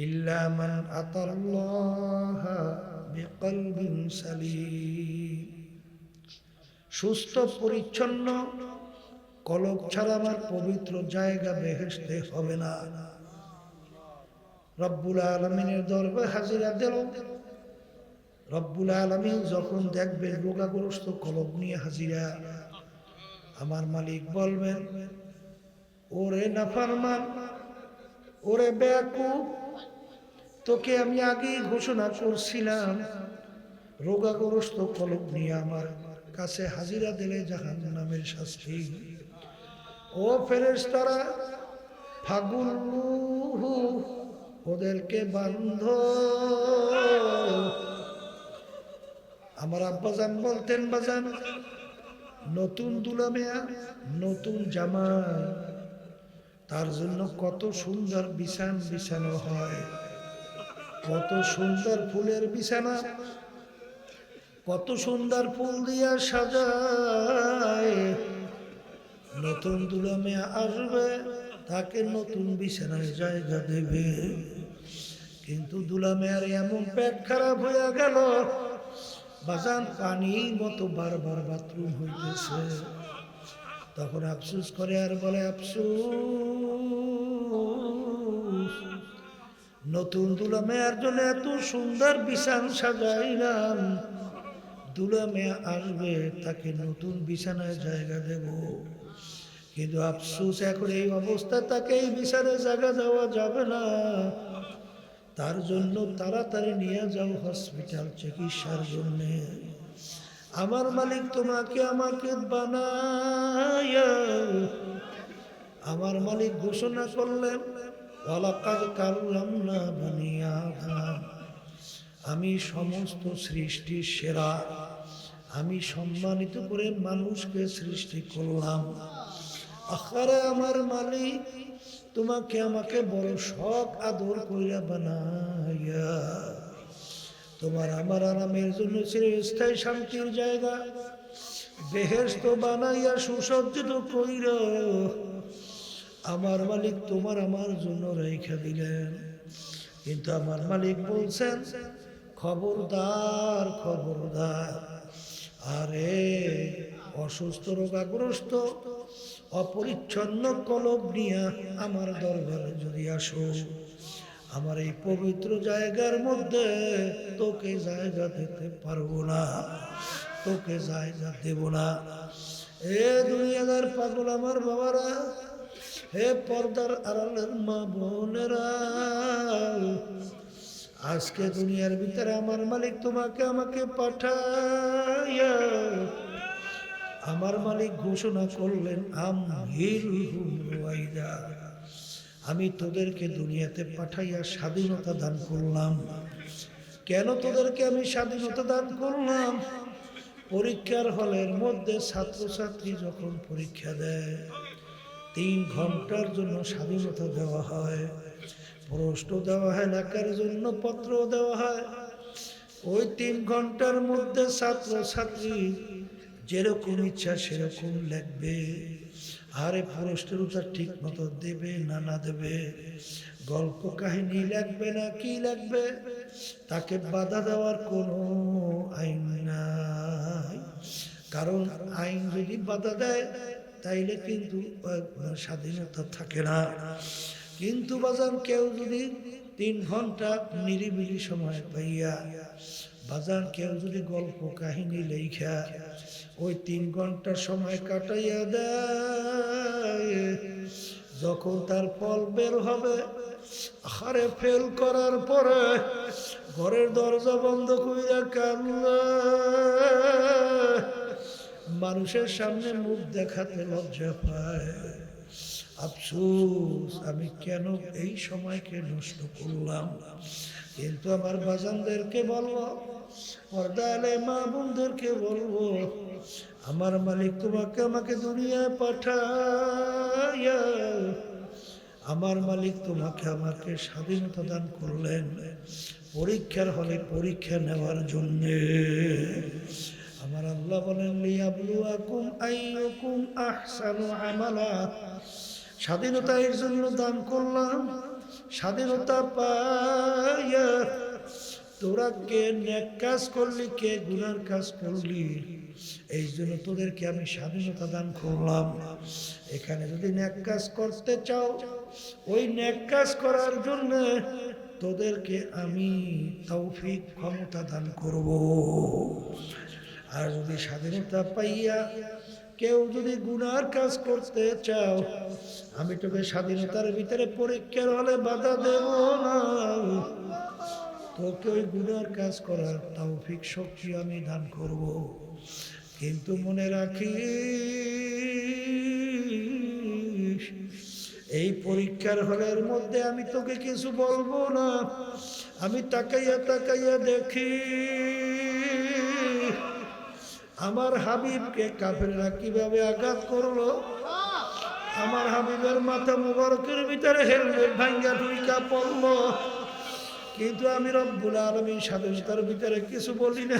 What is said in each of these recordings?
إلا من أتى الله بقلب سليم সুস্থ পরিচ্ছন্ন কলক ছাড়া আমার পবিত্র জায়গা বেহেসতে হবে না রব্বুল আলমিনের দরবে হাজিরা দিল রব্বুল আলমিন যখন দেখবেন রোগাগ্রস্ত কলব নিয়ে হাজিরা আমার মালিক বলবেন ওরে নাফারমান ওরে বেয়াকুব তোকে আমি আগেই ঘোষণা করছিলাম। রোগাগ্রস্ত কলব নিয়ে আমার কাছে হাজিরা দিলে জাহান নামের শাস্তি। ও ফেরেস তারা ফাগুন ওদেরকে বান্ধ। আমার আব্বাজান বলতেন, বাজান, নতুন দুলামেয়া, নতুন জামাই তার জন্য কত সুন্দর বিছান বিছানো হয়। কত সুন্দর ফুলের বিছানা, কত সুন্দর ফুল দিয়া সাজায়। নতুন দুলামে আসবে, তাকে নতুন বিছানায় জায়গা দেবে। কিন্তু দুলামে আর এমন পেট খারাপ হয়ে গেল, বাজান পানি মতো বারবার বাথরুম হইতেছে। তখন আফসুস করে আর বলে, আফসুস নতুন দুলা মেয়ার জন্য এত সুন্দর বিছান সাজাইলাম। দুলা আসবে, তাকে নতুন বিছানায় জায়গা দেব। কিন্তু আফসুস, এখন এই অবস্থা, তাকে এই বিছানায় জায়গা দেওয়া যাবে না। তার জন্য তাড়াতাড়ি নিয়ে যাও হসপিটাল চিকিৎসার জন্যে। আমার মালিক তোমাকে আমাকে বানায়। আমার মালিক ঘোষণা করলেন আমি সমস্ত সৃষ্টির সেরা। আমি সম্মানিত করে মানুষকে সৃষ্টি করলাম। আখারে আমার মালিক, তোমাকে আমাকে বড় শখ আদর কইরা বানাইয়া। তোমার আমার আরামের জন্য চিরস্থায়ী শান্তির জায়গা। বেহেস্ত বানাইয়া সুসজ্জিত কইর আমার মালিক তোমার আমার জন্য রেখা দিলেন। কিন্তু আমার মালিক বলছেন, খবরদার খবরদার। আরে, অসুস্থ, রোগাগ্রস্ত, অপরিচ্ছন্ন কলব নিয়ে আমার দরবারে যদি আসো, আমার এই পবিত্র জায়গার মধ্যে তোকে জায়গা দিতে পারব না, তোকে জায়গা দেব না। এ দুই হাজার পাগল আমার বাবারা হে পর্দার আড়ালের মা বোনেরা, আজকে দুনিয়ার ভিতরে আমার মালিক তোমাকে আমাকে পাঠাইয়া আমার মালিক ঘোষণা করলেন আম তোদেরকে দুনিয়াতে পাঠাইয়া স্বাধীনতা দান করলাম। কেন তোদেরকে আমি স্বাধীনতা দান করলাম? পরীক্ষার হলের মধ্যে ছাত্রছাত্রী যখন পরীক্ষা দেয় তিন ঘণ্টার জন্য স্বাধীনতা দেওয়া হয়। প্রশ্ন দেওয়া হয়, লেখার জন্য পত্র দেওয়া হয়। ওই তিন ঘণ্টার মধ্যে ছাত্রছাত্রী যেরকম ইচ্ছা সেরকম লিখবে। আরে প্রশ্নের উত্তর ঠিক মতো দেবে না না দেবে। গল্প কাহিনী লাগবে না কি লাগবে তাকে বাধা দেওয়ার কোনো আইন নাই। কারণ আইন যদি বাধা দেয় তাইলে কিন্তু স্বাধীনতা থাকে না। কিন্তু বাজার কেউ যদি তিন ঘণ্টা নিরিবিলি সময় পাইয়া বাজার কেউ যদি গল্প কাহিনী লেখা ওই তিন ঘণ্টা সময় কাটাইয়া দেয়। যখন তার ফল বের হবে আরে ফেল করার পরে ঘরের দরজা বন্ধ করিয়া কান্না মানুষের সামনে মুখ দেখাতে লজ্জা পায়। আফসোস, আমি কেন এই সময়কে নষ্ট করলাম? কিন্তু আমার বাজানদেরকে বলব পর্দালে মা বোনদেরকে বলব, আমার মালিক তোমাকে আমাকে দুনিয়ায় পাঠাইয়া, আমার মালিক তোমাকে আমাকে স্বাধীনতা দান করলেন পরীক্ষার হলে পরীক্ষা নেওয়ার জন্যে। আমার আল্লাহ বলেন, লিয়াবলুয়াকুম স্বাধীনতা এর জন্য দান করলাম, স্বাধীনতা পা তোরা কে ন্যাক কাজ করলি, কে গুনার কাজ করলি? এই জন্য তোদেরকে আমি স্বাধীনতা দান করলাম। এখানে যদি ন্যাক কাজ করতে চাও, ওই ন্যাক কাজ করার জন্য তোদেরকে আমি তৌফিক, ক্ষমতা দান করব। আর যদি স্বাধীনতা পাইয়া কেউ যদি গুনার কাজ করতে চাও, আমি তোকে স্বাধীনতার ভিতরে পরীক্ষার হলে বাধা দেব না। তোকে ওই গুনার কাজ করার তৌফিক শক্তি আমি দান করব। কিন্তু মনে রাখি এই পরীক্ষার হলের মধ্যে আমি তোকে কিছু বলব না। আমি তাকাইয়া তাকাইয়া দেখি আমার হাবিবকে কাফেররা কীভাবে আঘাত করল? আমার হাবিবের মাথা মুবারকের ভিতরে হেলমেট ভাঙ্গা ঢুইকা পড়ল। কিন্তু আমি রব্বুল আলমী স্বাধীনতার ভিতরে কিছু বলি না।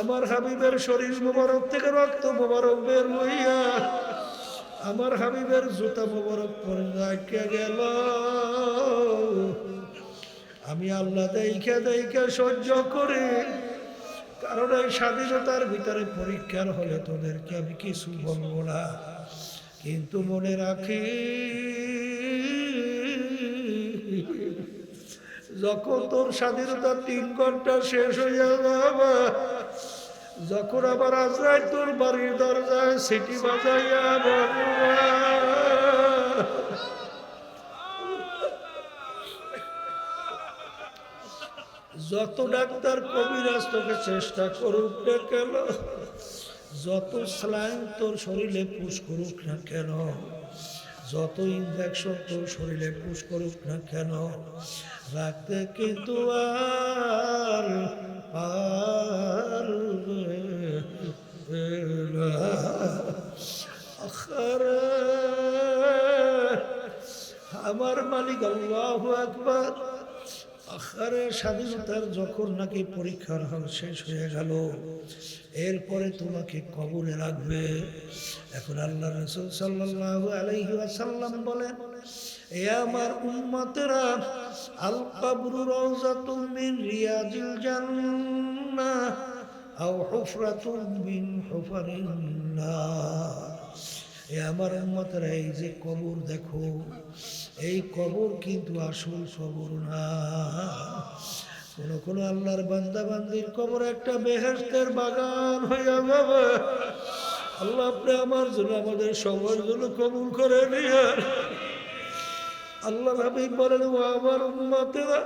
আমার হাবিবের শরীর মুবারক থেকে রক্ত মুবারক বের হইয়া আমার হাবিবের জুতা মুবারক পরে রাখিয়া গেল। আমি আল্লাহ দেইখা দেইখা সহ্য করি কারণ ওই স্বাধীনতার ভিতরে পরীক্ষার হলে তোদেরকে আমি কিছু বলব না। কিন্তু মনে রাখি, যখন তোর স্বাধীনতা তিন ঘণ্টা শেষ হয়ে যাবে যখন আবার আজরাই তোর বাড়ির দরজায় সিটি বাজাইয়া বলবা যত ডাক্তার কবিরাজ তোকে চেষ্টা করুক না কেন, যত স্লাইন তোর শরীরে পুষ করুক না কেন, যত ইনফেকশন তোর শরীরে পুষ করুক না কেন, রাখতে কিন্তু আর পারবে আমার মালিক আল্লাহ একবার আখারে স্বাধীনতার যখন নাকি পরীক্ষার হল শেষ হয়ে গেল, এরপরে তোমাকে কবরে রাখবে। এখন আল্লাহ রসুল সাল্লাহ আলাইহি আসাল্লাম বলেন, এ আমার উম্মতেরা, আল কাবরু রওজাতুম মিন রিয়াজিল জান্নাহ আও হুফরাতুম মিন হুফারিন এ আমার উম্মতেরা, এই যে কবর দেখো এই কবর কিন্তু আসল কবর না। কোন কোন আল্লাহর বান্দা বান্দির কবর একটা বেহেস্তের বাগান হইয়া যাবে। আল্লাহ আপনি আমার জন্য আমাদের সবার জন্য কবুল করে নিয়ে আল্লাহ হাবিব বলেন, ও আমার উম্মতেরা,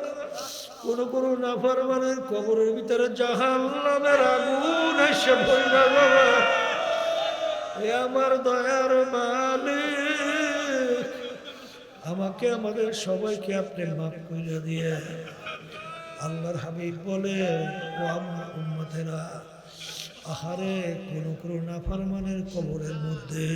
কোন কোন নাফারমানের কবরের ভিতরে জাহান্নামের আগুন এসে পড়ে যাবে। আমার দয়ার মালিক। আমাকে, আমাদের সবাইকে আপনি মাফ করে দিয়ে আল্লাহর হাবিব বলে, ও আমার উম্মতেরা, আহারে, কোন কোন নাফারমানের কবরের মধ্যে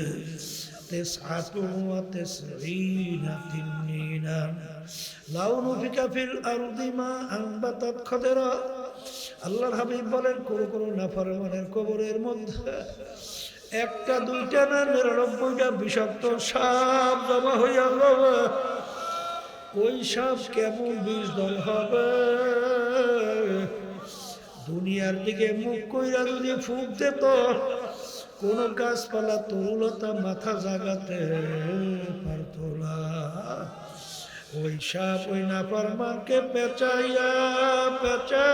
আল্লাহর হাবিব বলেন, কোনো, কোন নাফারমানের কবরের মধ্যে একটা, দুইটা না, নিরানব্বইটা বিষাক্ত সাপ জমা হইয়া যাবে। ওই সাপ কেমন বিষ দল হবে? দুনিয়ার দিকে মুখ কইরা যদি ফুক দিত, কোন গাছপালা তরুলতা মাথা জাগাতে পারত না। ওই সাপ ওই নাফরমানকে পেঁচাইয়া পেঁচাইয়া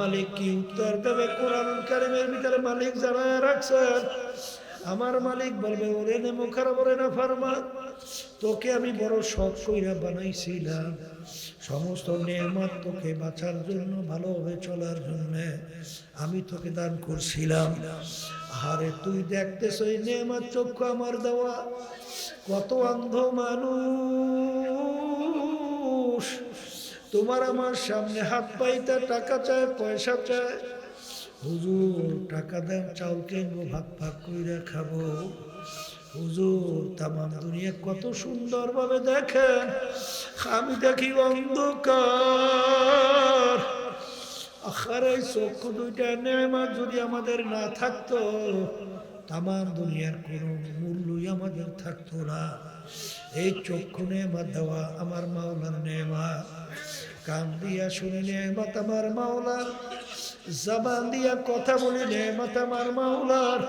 মালিক কি উত্তর দেবে? কোরআন কারিমের ভিতরে মালিক জানা রাখছেন আমার মালিক বলবে, ওরে নে মুখার ওরে না ফার্মা। তোকে আমি বড় শখ কইরা বানাইছিলাম। সমস্ত নেয়ামত তোকে বাঁচার জন্য, ভালোভাবে চলার জন্য আমি তোকে দান করছিলাম। আরে তুই দেখতেছ এই নেয়ামত চক্ষু আমার দেওয়া। কত অন্ধ মানুষ। তোমার আমার সামনে হাত পাইতে টাকা চায়, পয়সা চায়। হুজুর, টাকা দেন, চাউল কিনবো ভাগ ভাগ করে খাব। হুজুর, তামাম দুনিয়া কত সুন্দরভাবে দেখেন। আমি দেখি অন্ধকার। আখার এই চক্ষু দুইটা নেমাত যদি আমাদের না থাকতো তাম দুনিয়ার কোনো মূল্যই আমাদের থাকতো না। এই চক্ষু নেমাত দেওয়া আমার মাওলার নেমা কান দিয়া শুনি নেমাত আমার মাওলার, জবান দিয়া কথা বলি নেমাত আমার মাওলার।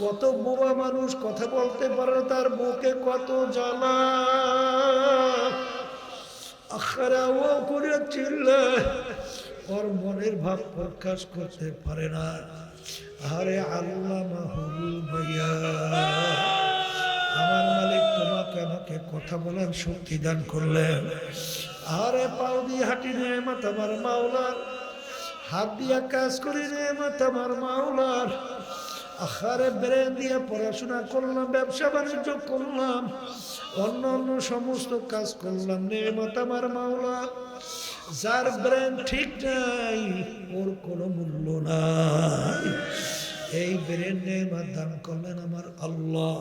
কত বোবা মানুষ কথা বলতে পারে, তার বুকে কত জ্বালা। আখারা ও করে চিল্লে, ওর মনের ভাব প্রকাশ করতে পারে না। আরে আল্লাহ মাহুল ভাইয়া আমার মালিক তোমাকে আমাকে কথা বলার শক্তি দান করলেন। আরে পাও দিয়ে হাঁটি নেমত আমার মাওলার। হাত দিয়া কাজ করি নেমত আমার মাওলার। আখারে ব্রেন দিয়ে পড়াশোনা করলাম, ব্যবসা বাণিজ্য করলাম, অন্য অন্য সমস্ত কাজ করলাম নেমত আমার মাওলা যার ব্রেন ঠিক নাই, ওর কোনো মূল্য নাই। এই ব্রেন নেমার দান করলেন আমার আল্লাহ।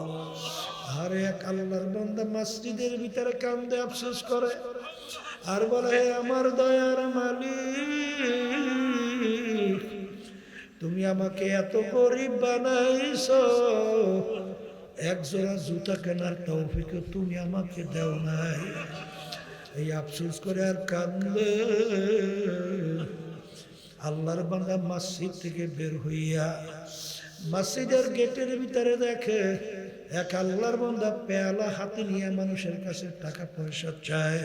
আরে এক আল্লাহর বান্দা মসজিদের ভিতরে কান্দে আফসোস করে। আর বলে, আমার দয়ার মালিক, তুমি আমাকে এত গরিব বানাইছ। এক জোড়া জুতা কেনার তৌফিক তুমি আমাকে দেও নাই। এই আফসোস করে আর কান্দে। আল্লাহর বান্দা মসজিদ থেকে বের হইয়া মসজিদের গেটের ভিতরে দেখে এক আল্লাহর বান্দা পেয়ালা হাতে নিয়ে মানুষের কাছে টাকা পয়সা চায়।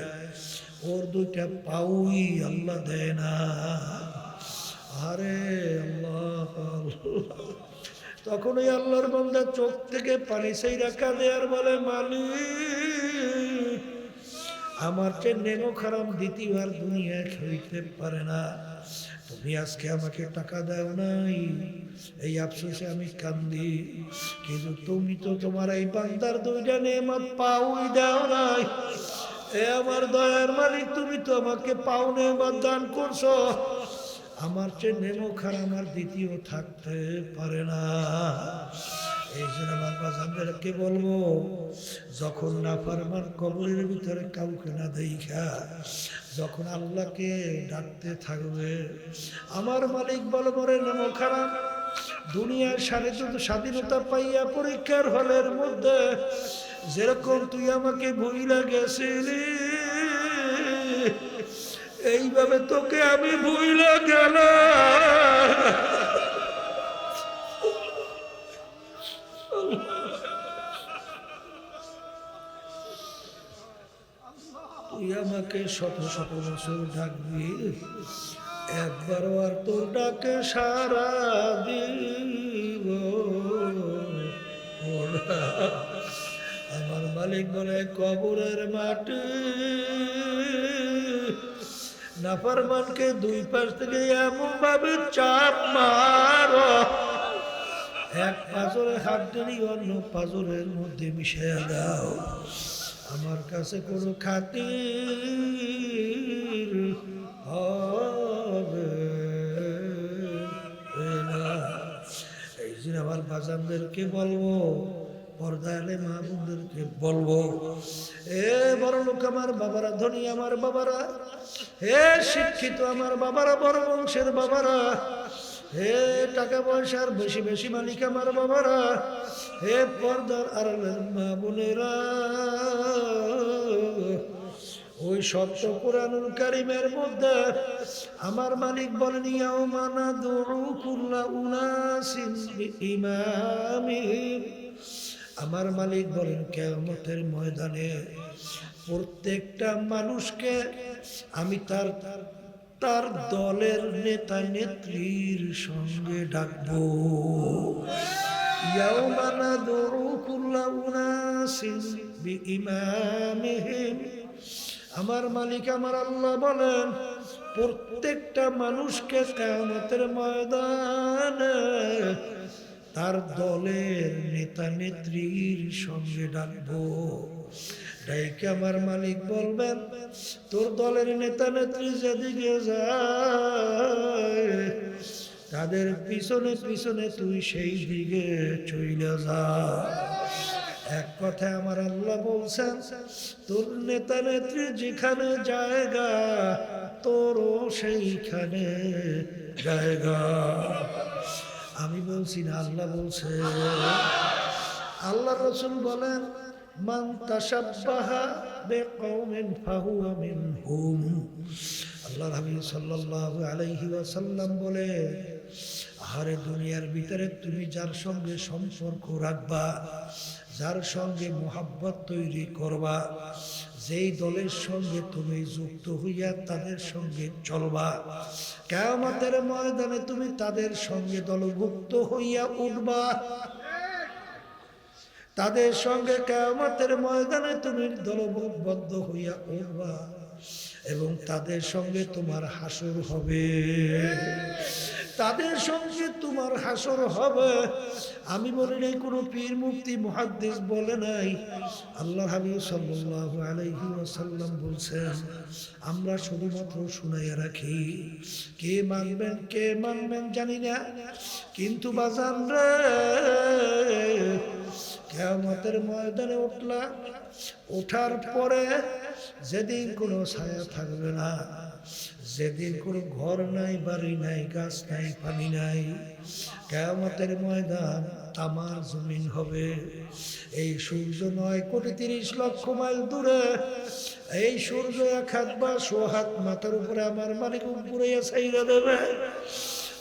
ওর দুইটা পাউই আল্লাহ দেয় না। আরে আল্লাহ। তখন ওই আল্লাহর বান্দা চোখ থেকে পানি সেই রাখা দেয়ার বলে, মালিক, আমার চেয়ে নেমো খারাপ দ্বিতীয়বার দুনিয়ায় হইতে পারে না। তুমি আজকে আমাকে টাকা দাও নাই। এই আফসোসে আমি কান্দি। কিন্তু তুমি তো তোমার এই বান্দার দুইটা নেমাত পাওই দাও নাই। এ আমার দয়ার মালিক, তুমি তো আমাকে পাও নেমাত দান করছ। আমার চেয়ে নেমো খার আমার দ্বিতীয় থাকতে পারে না। বাজানদেরকে বলব? যখন না পারবার কবরের ভিতরে কাউকে না দেখা যখন আল্লাহকে ডাকতে থাকবে, আমার মালিক বল, মরে নেমো খারাপ। দুনিয়ার সাড়ে স্বাধীনতা পাইয়া পরীক্ষার হলের মধ্যে যেরকম তুই আমাকে ভুইলা গেছিলি, এইভাবে তোকে আমি ভুইলা গেলাম। আমাকে শত শত বছর ডাকবি একবারও আর তোর ডাকে সারা দিব। আমার মালিক বলে, কবরের মাটি নাফারমানকে দুই পাশ থেকে এমন ভাবে চাপ মার এক পাজরে হাত অন্য পাজরের মধ্যে মিশিয়ে দাও আমার কাছে কোনো খাতির হবে এই জন্য আমার বাজানদেরকে বলব পর্দালে মাহবুবদেরকে বলব, এ বড় লোক আমার বাবারা, ধনী আমার বাবারা, হে শিক্ষিত আমার বাবারা, বড় বংশের বাবারা হে টাকা পয়সার বেশি বেশি মালিক আমার বাবারা, হে পর্দার আড়ালের মা বোনেরা। ওই সত্য কোরআনুল কারিমের মধ্যে আমার মালিক বলেন ইয়াও মানা দুরু উনাসিন ইমামিহিম আমার মালিক বলেন, কেয়ামতের ময়দানে প্রত্যেকটা মানুষকে আমি তার তার দলের নেতা নেত্রীর সঙ্গে ডাকবো। আমার মালিক, আমার আল্লাহ বলেন, প্রত্যেকটা মানুষকে কেয়ামতের ময়দানে তার দলের নেতা নেত্রীর সঙ্গে ডাকবো। ডাইকে আমার মালিক বলবেন, তোর দলের নেতা নেত্রী যেদিকে যায়, তাদের পিছনে পিছনে তুই সেই দিকে চইলে যা। এক কথায় আমার আল্লাহ বলছেন, তোর নেতা নেত্রী যেখানে জায়গা, তোরও সেইখানে জায়গা। আমি বলছি না, আল্লাহ বলছে, আল্লাহ রসুল বলেন মান তাসাব্বাহা বিকওমিন ফাহুয়া মিনহুম আল্লাহ হাবিব সাল্লাল্লাহু আলাইহি ওয়াসাল্লাম বলে, আহারে দুনিয়ার ভিতরে তুমি যার সঙ্গে সম্পর্ক রাখবা, যার সঙ্গে মোহাব্বত তৈরি করবা, যেই দলের সঙ্গে তুমি যুক্ত হইয়া তাদের সঙ্গে চলবা কেমতের ময়দানে তুমি তাদের সঙ্গে দলভুক্ত হইয়া উঠবা। তাদের সঙ্গে কেমতের ময়দানে তুমি দলবদ্ধ হইয়া উঠবা এবং তাদের সঙ্গে তোমার হাসর হবে। তাদের সঙ্গে তোমার হাসর হবে। আমি বলি নাই, কোনো পীর মুক্তি মুহাদ্দিস বলে নাই। আল্লাহ হাবিব বলছেন, আমরা শুধুমাত্র শুনাইয়া রাখি। কে মানবেন কে মানবেন জানি না। কিন্তু বাজান রে কেয়ামতের ময়দানে উঠলা, উঠার পরে যেদিন কোনো ছায়া থাকবে না, যেদিন কোনো ঘর নাই, বাড়ি নাই, গাছ নাই, পানি নাই, কেয়ামতের ময়দান তামার জমিন হবে। এই সূর্য নয়, কোটি তিরিশ লক্ষ মাইল দূরে। এই সূর্য এক হাত বা শো হাত মাথার উপরে আমার মালিক উপরে ছাইরা দেবে।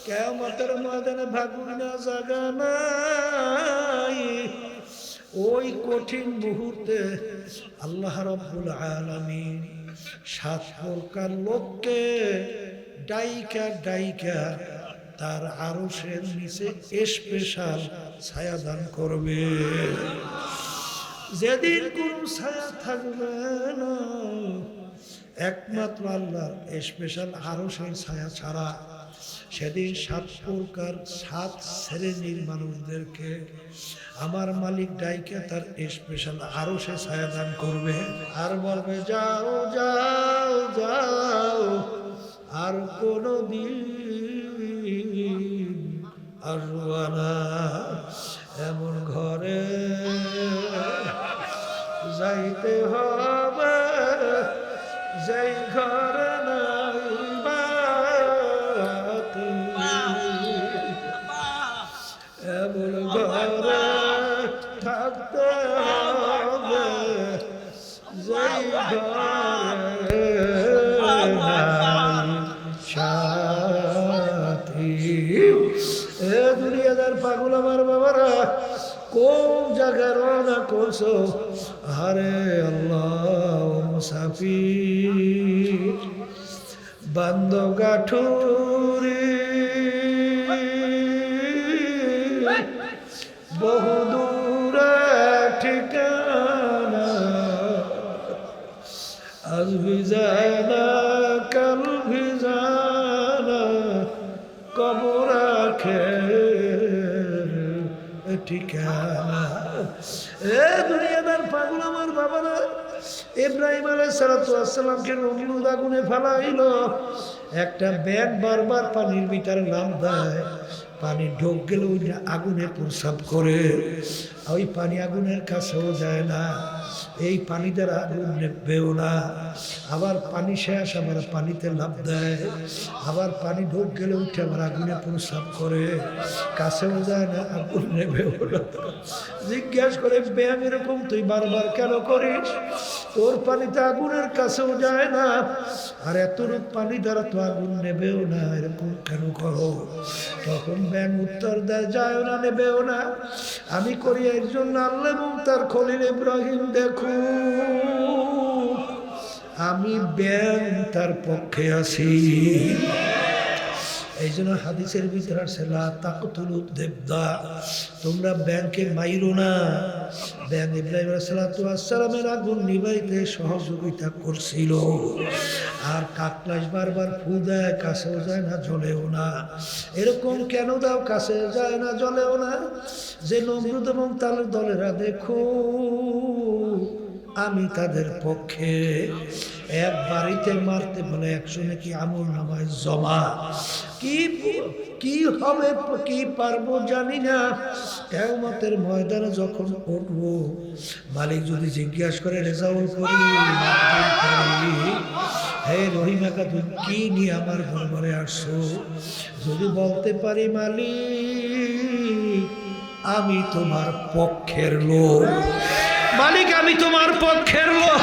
কেয়ামতের ময়দানে ভাগুন না, জাগা নাই ওই কঠিন মুহূর্তে আল্লাহ রব্বুল আলামিন সাত প্রকার লোককে ডাইকা ডাইকা তার আরশের নিচে স্পেশাল ছায়া দান করবে। যেদিন কোন ছায়া থাকবে না, একমাত্র আল্লাহর স্পেশাল আরশের ছায়া ছাড়া সেদিন সাত প্রকার সাত শ্রেণির মানুষদেরকে আমার মালিক ডাইকে তার স্পেশাল আরও সে ছায়া দান করবে। আর বলবে, যাও যাও যাও, আর কোনো দিন আসবা না এমন ঘরে। যাইতে হবে, যাই ঘরে দুনিয়াদার পাগল আমার বাবারা, কোন জায়গায় রওনা করছ? আরে আল্লাহ বান্দ গাঠুরি। বহু দূরে ঠিকানা। আজ ভিজানা কাল ঠিকানা এ দুনিয়াদার পাগল আমার বাবারা ইব্রাহিম আলাই সালাতামকে ফেলাইল। একটা ব্যাগ বারবার পানির ভিতরে নাম দেয়। পানি ঢোক গেলে ওই আগুনে প্রসাব করে। ওই পানি আগুনের কাছেও যায় না। এই পানি দ্বারা আগুন নেবেও না। আবার পানি শেষ, আবার পানিতে লাভ দেয়। আবার পানি ঢোক গেলে উঠে আবার আগুনে প্রসাব করে। কাছেও যায় না, আগুন নেবেও না। জিজ্ঞাস করে ব্যায়াম এরকম তুই বারবার কেন করিস? তোর পানিতে আগুনের কাছেও যায় না। আর এতটুক পানি দ্বারা তো আগুন নেবেও না, এরকম কেন করো? তখন ব্যাং উত্তর দেয় যায় না, নেবেও না। আমি করি এর জন্য আল্লাহ এবং তার খলিল ইব্রাহিম, দেখু, আমি ব্যাং তার পক্ষে আছি। এই জন্য হাদিসের ভিতরে আছে, লা তাকতুল দেবদা তোমরা ব্যাংকে মাইরো না। ব্যাংক ইব্রাহিম সালাতামের আগুন নিবাইতে সহযোগিতা করছিল। আর কাকলাস বারবার ফু দেয়, কাছেও যায় না, জ্বলেও না। এরকম কেন দাও কাছে যায় না, জ্বলেও না? যে নমরুদ এবং তার দলেরা দেখো আমি তাদের পক্ষে এক বাড়িতে মারতে বলে, একশো নাকি আমল নামায় জমা। কি কি হবে, কি পারব জানি না। কেমতের ময়দানে যখন উঠবো, মালিক যদি জিজ্ঞাসা করে, রেজাউল করি হে রহিমাকা তুমি কি নিয়ে আমার দরবারে আসছো? যদি বলতে পারি, মালিক, আমি তোমার পক্ষের লোক। মালিক, আমি তোমার পক্ষের লোক।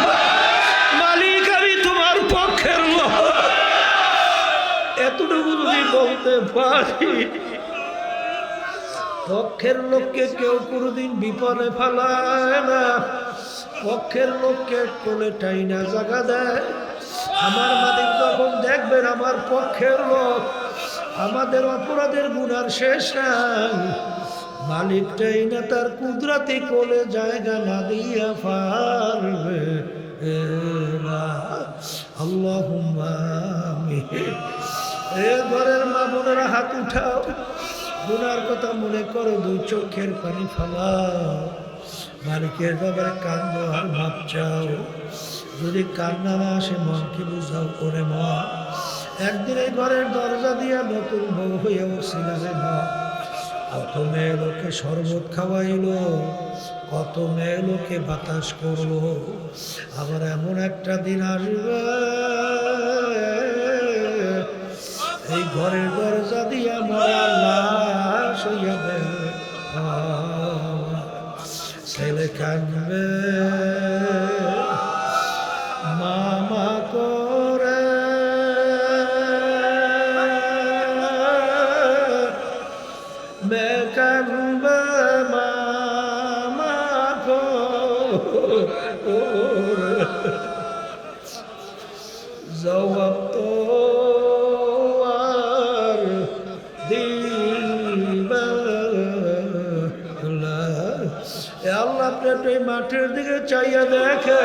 এতটুকু যদি বলতে পারি, পক্ষের লোককে কেউ কোনোদিন বিপদে ফেলায় না। পক্ষের লোককে কোলে টাইনা জায়গা দেয়। আমার মালিক যখন দেখবেন আমার পক্ষের লোক, আমাদের অপরাধের গুণার শেষ নাই। মালিকটাই না তার কুদরাতি কোলে জায়গা না দিয়া পারবে। আল্লাহ ঘরের মা বোনেরা, হাত উঠাও। গুনার কথা মনে করো দুই চোখের পানি ফালাও। মালিকের ব্যাপারে কান্দ আর ভাব চাও। যদি কান্না না আসে, মনকে বুঝাও করে মা। একদিন এই ঘরের দরজা দিয়া নতুন বউ হয়ে উঠছিলাম মা। কত মেয়ে লোকে শরবত খাওয়াইলো, কত মেয়ে লোকে বাতাস করল। আবার এমন একটা দিন আসবে এই ঘরের দরজা দিয়া মরা লাশ হইয়া। ছেলে কানবে মামা করে। মে মাঠের দিকে চাইয়া দেখে।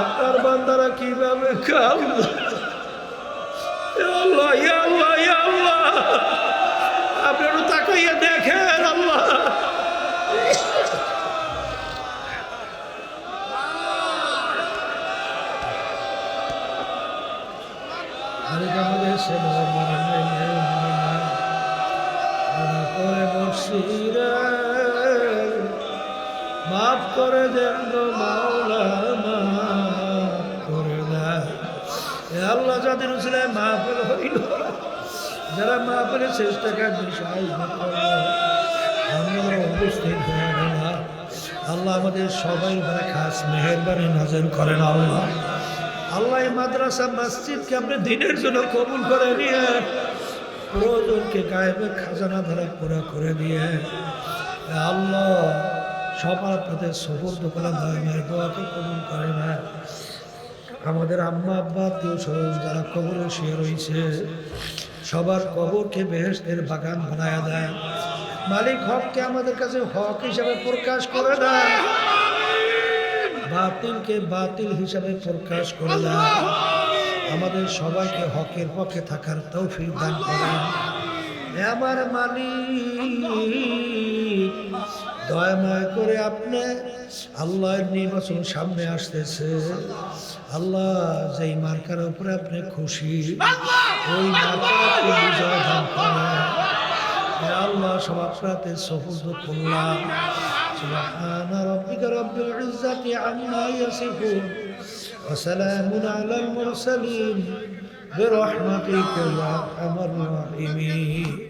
আপনার বান্দারা কীভাবে কাম আল্লাহ আল্লাহ আল্লাহ। আপনি একটু তাকাইয়া দেখেন মাফ করে দেন গো মাওলা করে দেন। আল্লাহ যাদের ছেলে মাহফিল হইল। যারা মাহফিলের চেষ্টাকে বিষয় আমরা উপস্থিত হয়ে আল্লাহ আমাদের সবাই উপরে খাস মেহেরবানি নাজেল করেন আল্লাহ। আল্লাহ মাদ্রাসা, মসজিদকে আপনি দিনের জন্য কবুল করে নিয়ে, প্রয়োজনকে গায়েবে খাজানা ধারা পুরা করে দিয়ে আল্লাহ সবার আপনাদের সবর দোকান ধর্মের দোয়াকে কবুল করে না আমাদের আম্মা, আব্বা কেউ সরোজ যারা কবরে শুয়ে রয়েছে, সবার কবরকে বেহেস্তের বাগান বানায় দেয়। মালিক হককে আমাদের কাছে হক হিসাবে প্রকাশ করে দেয়। বাতিলকে বাতিল হিসাবে প্রকাশ করে দেয়। আমাদের সবাইকে হকের পক্ষে থাকার তৌফিক দান করেন। হে আমার মালিক। দয়াময় করে আপনি আল্লাহর নির্বাচন সামনে আসতেছে আল্লাহ যেই মার্কার উপরে আপনি খুশি ওই মার্কার আপনি বিজয় দান করেন হে আল্লাহ সব আপনাতে সফুজ করলাম سبحان ربك رب العزة عما يصفون وسلام على المرسلين برحمتك يا أرحم الراحمين